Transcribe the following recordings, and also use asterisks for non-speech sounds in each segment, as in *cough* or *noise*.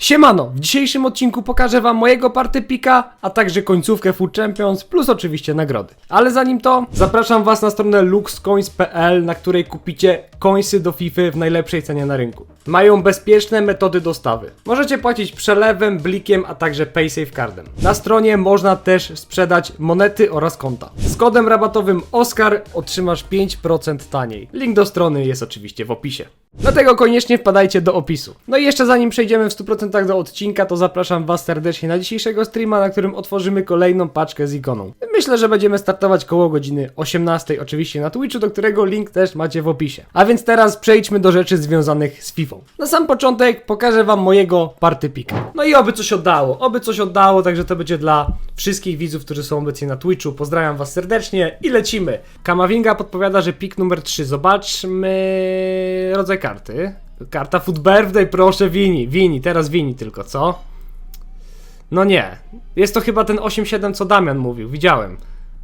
Siemano, w dzisiejszym odcinku pokażę wam mojego party pika, a także końcówkę Food Champions, plus oczywiście nagrody. Ale zanim to, zapraszam was na stronę luxcoins.pl, na której kupicie coinsy do FIFA w najlepszej cenie na rynku. Mają bezpieczne metody dostawy. Możecie płacić przelewem, blikiem, a także paysafe cardem. Na stronie można też sprzedać monety oraz konta. Z kodem rabatowym OSCAR otrzymasz 5% taniej. Link do strony jest oczywiście w opisie. Dlatego koniecznie wpadajcie do opisu. No i jeszcze zanim przejdziemy w 100% do odcinka, to zapraszam Was serdecznie na dzisiejszego streama, na którym otworzymy kolejną paczkę z ikoną. Myślę, że będziemy startować koło godziny 18, oczywiście na Twitchu, do którego link też macie w opisie. A więc teraz przejdźmy do rzeczy związanych z FIFA. Na sam początek pokażę Wam mojego party pika. No i oby coś oddało, oby coś oddało, także to będzie dla wszystkich widzów, którzy są obecni na Twitchu. Pozdrawiam Was serdecznie i lecimy. Kamawinga podpowiada, że pik numer 3. Zobaczmy rodzaj karty. Karta Food Birthday, proszę, Wini. Wini, teraz Wini tylko, co? No nie. Jest to chyba ten 8-7, co Damian mówił, widziałem.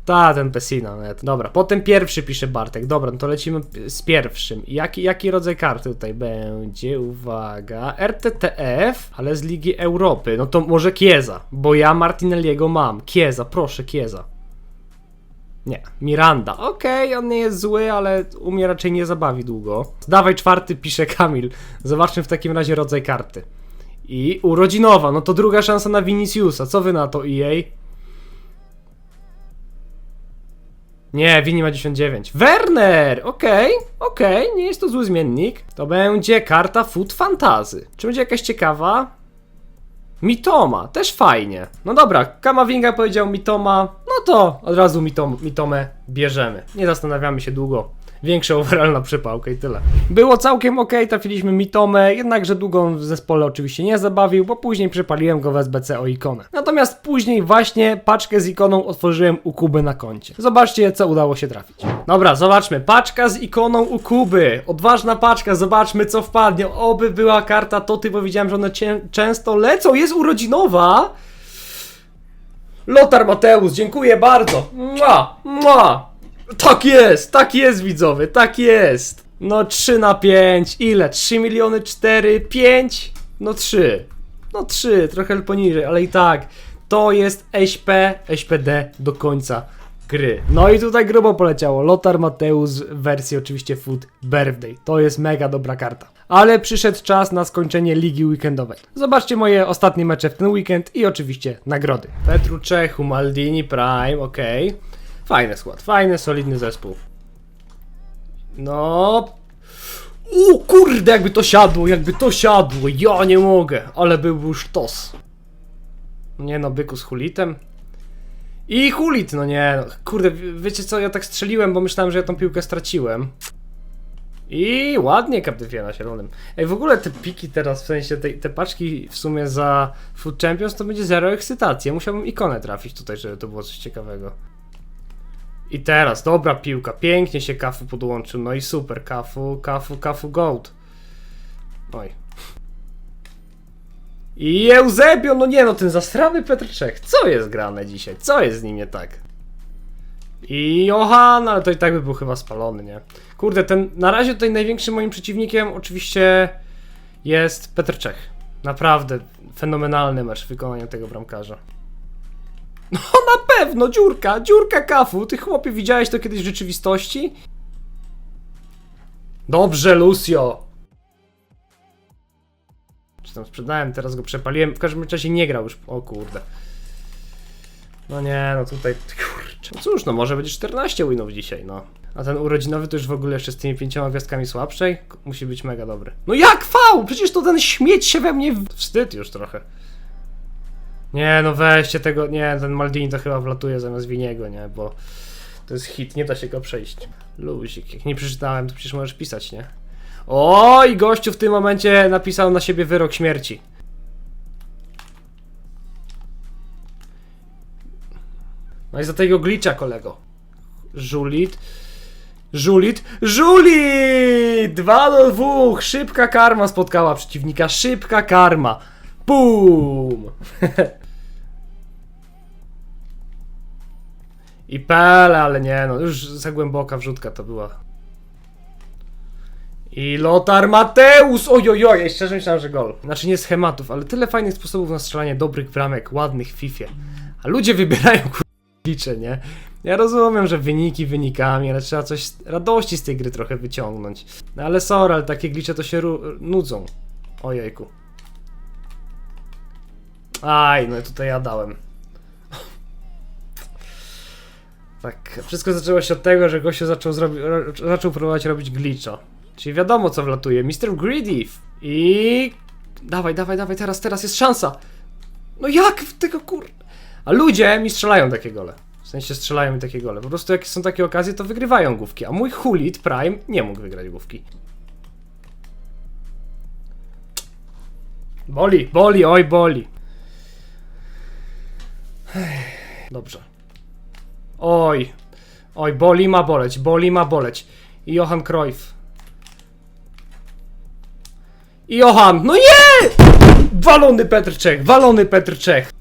Ta, ten Pessina, net. Dobra, potem pierwszy pisze Bartek. Dobra, no to lecimy z pierwszym. Jaki, jaki rodzaj karty tutaj będzie? Uwaga. RTTF, ale z Ligi Europy. No to może Kieza, bo ja Martinelliego mam. Kieza, proszę, Kieza. Nie, Miranda. Okej, on nie jest zły, ale u mnie raczej nie zabawi długo. Dawaj czwarty, pisze Kamil. Zobaczmy w takim razie rodzaj karty. I urodzinowa, no to druga szansa na Viniciusa. Co wy na to, EA? Nie, Vini ma 99. Werner! Okej, okej, nie jest to zły zmiennik. To będzie karta Food Fantazy. Czy będzie jakaś ciekawa? Mitoma, też fajnie. No dobra, Kamavinga powiedział Mitoma, no to od razu Mitom, Mitomę bierzemy. Nie zastanawiamy się długo. Większy overall na przypałkę i tyle. Było całkiem ok, trafiliśmy Mitomę, jednakże długo w zespole oczywiście nie zabawił, bo później przepaliłem go w SBC o ikonę. Natomiast później właśnie paczkę z ikoną otworzyłem u Kuby na koncie. Zobaczcie, co udało się trafić. Dobra, zobaczmy. Paczka z ikoną u Kuby. Odważna paczka, zobaczmy co wpadnie. Oby była karta Toty, bo widziałem, że one często lecą. Jest urodzinowa. Lotar Mateusz, dziękuję bardzo. Mua, mua. Tak jest, tak jest widzowie, tak jest. No 3 na 5, ile? 3 miliony 4, 5? No 3. No 3, trochę poniżej, ale i tak. To jest SP, SPD do końca gry. No i tutaj grubo poleciało. Lotar Mateusz w wersji oczywiście Food Birthday. To jest mega dobra karta. Ale przyszedł czas na skończenie ligi weekendowej. Zobaczcie moje ostatnie mecze w ten weekend i oczywiście nagrody. Petru Czechu, Maldini Prime, okej. Fajny skład, fajny, solidny zespół. No. U kurde, jakby to siadło, jakby to siadło. Ja nie mogę, ale byłby sztos. Nie no, byku z hulitem. I hulit, no nie, no. Kurde, wie- wiecie co, ja tak strzeliłem, bo myślałem, że ja tą piłkę straciłem. I ładnie kaptywie na zielonym. Ej, w ogóle te piki teraz, w sensie te, te paczki w sumie za Food Champions to będzie zero ekscytacji. Ja musiałbym ikonę trafić tutaj, żeby to było coś ciekawego. I teraz, dobra piłka, pięknie się Kafu podłączył, no i super, Kafu, Kafu, Kafu Gold. Oj. I Eusebio, no nie no, ten zastrany Petrczek, co jest grane dzisiaj, co jest z nim nie tak? I Johan, ale to i tak by był chyba spalony, nie? Kurde, ten, na razie tutaj największym moim przeciwnikiem oczywiście jest Petr Czech. Naprawdę fenomenalny mecz wykonania tego bramkarza. No *laughs* na pewno, dziurka, dziurka kafu. Ty chłopie, widziałeś to kiedyś w rzeczywistości? Dobrze, Lucio. Czy tam sprzedałem, teraz go przepaliłem. W każdym razie nie grał już. O kurde. No nie, no tutaj, kurczę. No cóż, no może będzie 14 winów dzisiaj, no. A ten urodzinowy to już w ogóle jeszcze z tymi pięcioma gwiazdkami słabszej? Musi być mega dobry. No jak fał? Przecież to ten śmieć się we mnie... Wstyd już trochę. Nie, no weźcie tego, nie, ten Maldini to chyba wlatuje zamiast Winiego, nie, bo to jest hit, nie da się go przejść. Luzik, jak nie przeczytałem, to przecież możesz pisać, nie? Oj, gościu w tym momencie napisał na siebie wyrok śmierci. No i za tego glitcha, kolego. Żulit. Żulit. Żulit! 2 do 2! Szybka karma spotkała przeciwnika. Szybka karma. Boom! *laughs* I Pele, ale nie no, już za głęboka wrzutka to była. I Lotar Mateusz! Ojojoj, ja szczerze myślałem, że gol. Znaczy nie schematów, ale tyle fajnych sposobów na strzelanie dobrych bramek, ładnych w FIFA. A ludzie wybierają *laughs* kur... licze, nie? Ja rozumiem, że wyniki wynikami, ale trzeba coś radości z tej gry trochę wyciągnąć. No ale sorry, ale takie glicze to się nudzą. Ojejku. Aj, no tutaj ja dałem. Tak, wszystko zaczęło się od tego, że gościu zaczął, zaczął próbować robić glitcha. Czyli wiadomo co wlatuje. Mr. Greedy i... Dawaj, dawaj, dawaj, teraz, teraz jest szansa. No jak w tego kur... A ludzie mi strzelają takie gole. W sensie strzelają mi takie gole. Po prostu jak są takie okazje, to wygrywają główki. A mój Hulit Prime nie mógł wygrać główki. Boli, boli, oj boli. Dobrze. Oj. Oj, boli ma boleć, boli ma boleć. I Johan Cruyff. I Johan, no nie! Walony Petr Czech, walony Petr Czech.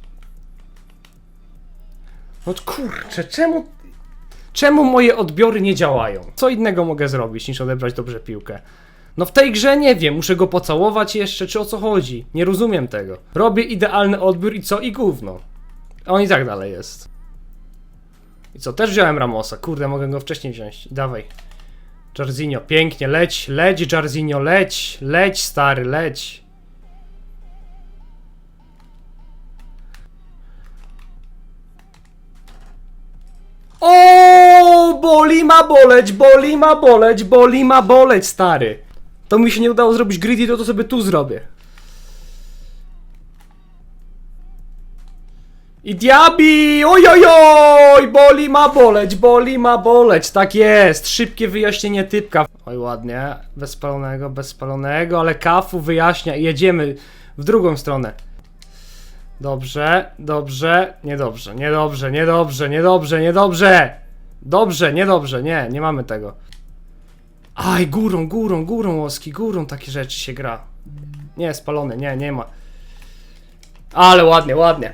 No kurczę, czemu... Czemu moje odbiory nie działają? Co innego mogę zrobić niż odebrać dobrze piłkę? No w tej grze nie wiem, muszę go pocałować jeszcze, czy o co chodzi? Nie rozumiem tego. Robię idealny odbiór i co? I gówno. A on i tak dalej jest. I co, też wziąłem Ramosa. Kurde, mogę go wcześniej wziąć. Dawaj. Jarzinho, pięknie, leć, leć Jarzinho, leć, leć stary, leć. O, boli ma boleć, boli ma boleć, boli ma boleć, stary. To mi się nie udało zrobić greedy, to to sobie tu zrobię. I diabi! Ojojoj! Boli ma boleć, boli ma boleć, tak jest. Szybkie wyjaśnienie typka. Oj, ładnie. Bez spalonego, bez spalonego, ale kafu wyjaśnia i jedziemy w drugą stronę. Dobrze, dobrze, niedobrze, niedobrze, niedobrze, niedobrze, niedobrze! Dobrze, niedobrze, nie, nie mamy tego. Aj, górą, górą, górą, łoski, górą takie rzeczy się gra. Nie, spalony, nie, nie ma. Ale ładnie, ładnie.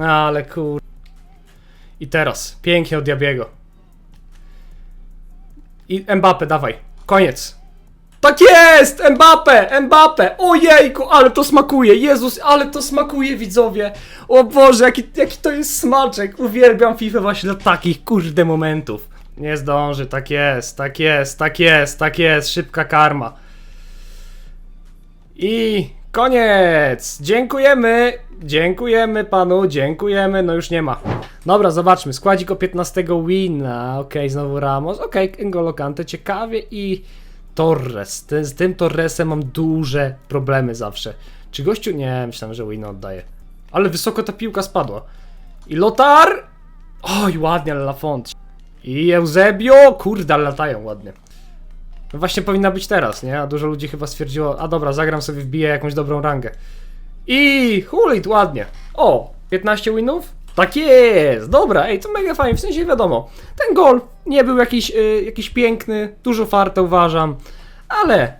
Ale kur... I teraz, pięknie od Diabiego. I Mbappe, dawaj. Koniec. Tak jest! Mbappe! Mbappe! Ojejku, ale to smakuje! Jezus, ale to smakuje, widzowie! O Boże, jaki, jaki to jest smaczek! Uwielbiam FIFA właśnie dla takich kurde momentów. Nie zdąży, tak jest, tak jest, tak jest, tak jest, szybka karma. I koniec! Dziękujemy! Dziękujemy panu, dziękujemy, no już nie ma. Dobra, zobaczmy, składzik o 15 wina, okej, znowu Ramos, okej, Kante, ciekawie i Torres. Z tym Torresem mam duże problemy zawsze. Czy gościu? Nie, myślałem, że wina oddaje. Ale wysoko ta piłka spadła. I Lotar! Oj, ładnie, Lafont. I Eusebio! Kurde, ale latają ładnie. No właśnie powinna być teraz, nie? A dużo ludzi chyba stwierdziło, a dobra, zagram sobie, wbiję jakąś dobrą rangę. I Hulit, ładnie. O, 15 winów? Tak jest, dobra, ej, to mega fajnie, w sensie wiadomo, ten gol nie był jakiś, y, jakiś piękny, dużo farta uważam, ale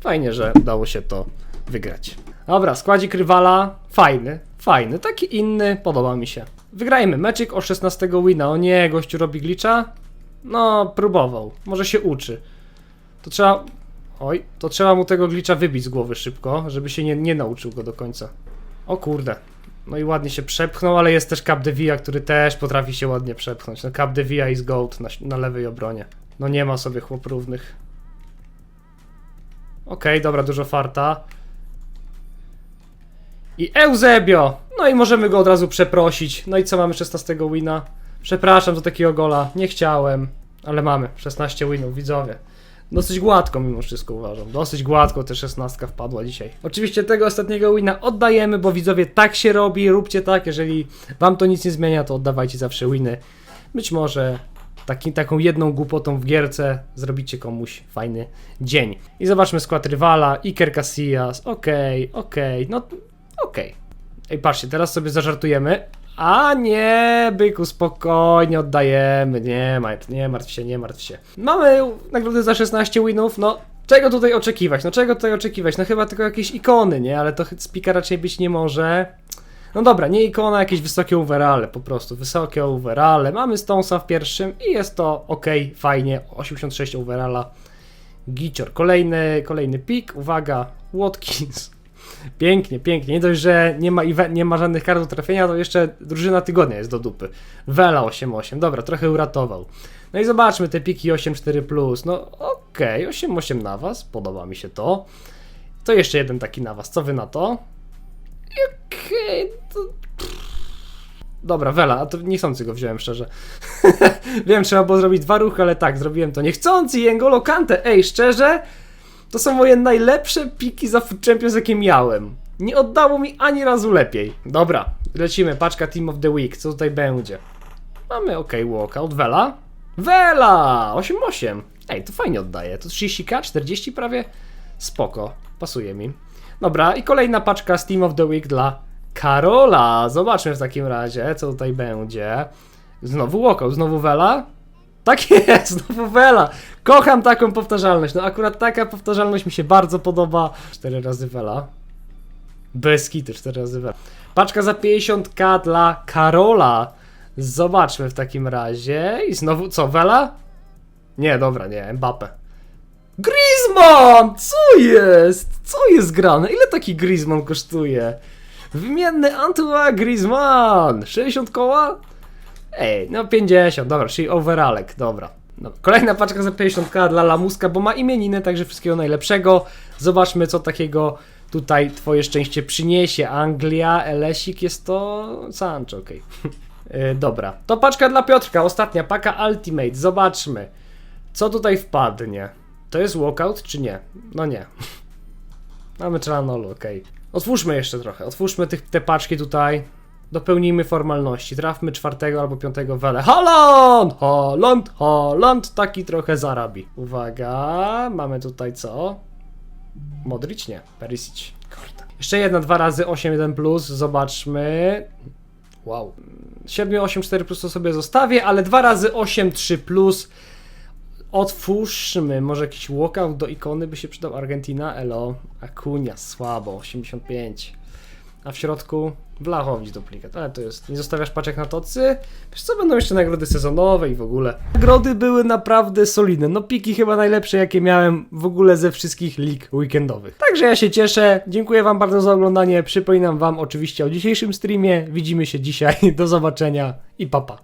fajnie, że udało się to wygrać. Dobra, składzik rywala, fajny, fajny, taki inny, podoba mi się. Wygrajmy, meczyk o 16 wina, o nie, gościu robi glitcha? No, próbował, może się uczy. To trzeba. Oj, to trzeba mu tego glitcha wybić z głowy szybko, żeby się nie, nie nauczył go do końca. O kurde. No i ładnie się przepchnął, ale jest też Cap de Villa, który też potrafi się ładnie przepchnąć. No Cap de Villa is gold na, na lewej obronie. No nie ma sobie chłop równych. Okej, dobra, dużo farta. I Eusebio! No i możemy go od razu przeprosić. No i co mamy 16 wina? Przepraszam za takiego gola, nie chciałem, ale mamy 16 winów, widzowie. Dosyć gładko mimo wszystko uważam. Dosyć gładko te 16 wpadła dzisiaj. Oczywiście tego ostatniego wina oddajemy, bo widzowie tak się robi, róbcie tak, jeżeli wam to nic nie zmienia, to oddawajcie zawsze winy. Być może taki, taką jedną głupotą w gierce zrobicie komuś fajny dzień. I zobaczmy skład rywala, Iker Casillas, okej, okej, no okej. Ej, patrzcie, teraz sobie zażartujemy. A nie, byku, spokojnie oddajemy. Nie martw, nie martw się, nie martw się. Mamy nagrodę za 16 winów, no. Czego tutaj oczekiwać? No czego tutaj oczekiwać? No chyba tylko jakieś ikony, nie? Ale to spika raczej być nie może. No dobra, nie ikona, jakieś wysokie overale, po prostu. Wysokie overale. Mamy Stonesa w pierwszym i jest to ok, fajnie. 86 overala. Gicior. Kolejny, kolejny pik. Uwaga, Watkins. Pięknie, pięknie. Nie dość, że nie ma, nie ma żadnych kart do trafienia, to jeszcze drużyna tygodnia jest do dupy. Vela 8-8. Dobra, trochę uratował. No i zobaczmy te piki 8-4+. No okej, 8-8 na was. Podoba mi się to. To jeszcze jeden taki na was. Co wy na to? Okej, to... Dobra, Vela, a to niechcący go wziąłem szczerze. *laughs* Wiem, trzeba było zrobić dwa ruchy, ale tak, zrobiłem to niechcący i N'Golo Kante. Ej, szczerze, to są moje najlepsze piki za Food Champions, jakie miałem. Nie oddało mi ani razu lepiej. Dobra, lecimy, paczka Team of the Week, co tutaj będzie? Mamy ok, walkout, Vela. Vela! 8-8. Ej, to fajnie oddaje. To 30k, 40 prawie? Spoko, pasuje mi. Dobra, i kolejna paczka z Team of the Week dla Karola. Zobaczmy w takim razie, co tutaj będzie. Znowu walkout, znowu Vela. Tak *laughs* jest, znowu Vela. Kocham taką powtarzalność. No akurat taka powtarzalność mi się bardzo podoba. 4 razy Vela. Bez kity, 4 razy Vela. Paczka za 50k dla Karola. Zobaczmy w takim razie. I znowu, co, Vela? Nie, dobra, nie, Mbappe. Griezmann! Co jest? Co jest grane? Ile taki Griezmann kosztuje? Wymienny Antoine Griezmann! 60 koła? Ej, no 50, dobra, czyli overallek, dobra. No, kolejna paczka za 50k dla Lamuska, bo ma imieniny, także wszystkiego najlepszego. Zobaczmy, co takiego tutaj twoje szczęście przyniesie. Anglia, Elesik, jest to Sancho, okej. Yy, *laughs* dobra, to paczka dla Piotrka, ostatnia paka Ultimate, zobaczmy. Co tutaj wpadnie? To jest walkout, czy nie? No nie. *laughs* Mamy Tranolu, okej. Otwórzmy jeszcze trochę, otwórzmy tych, te paczki tutaj. Dopełnijmy formalności. Trafmy czwartego albo piątego wele. Holland! Holland! Holland! Taki trochę zarabi. Uwaga, mamy tutaj co? Modric? Nie. Perisic. Kurde. Jeszcze jedna, dwa razy 8-1+, plus. zobaczmy. Wow. 7-8-4 plus to sobie zostawię, ale dwa razy 8-3 plus. Otwórzmy, może jakiś walkout do ikony by się przydał. Argentina, elo. Akunia, słabo, 85. A w środku Blachowicz duplikat, ale to jest. Nie zostawiasz paczek na tocy? Wiesz co, będą jeszcze nagrody sezonowe i w ogóle. Nagrody były naprawdę solidne. No piki chyba najlepsze, jakie miałem w ogóle ze wszystkich lig weekendowych. Także ja się cieszę. Dziękuję Wam bardzo za oglądanie. Przypominam Wam oczywiście o dzisiejszym streamie. Widzimy się dzisiaj. *laughs* Do zobaczenia i papa.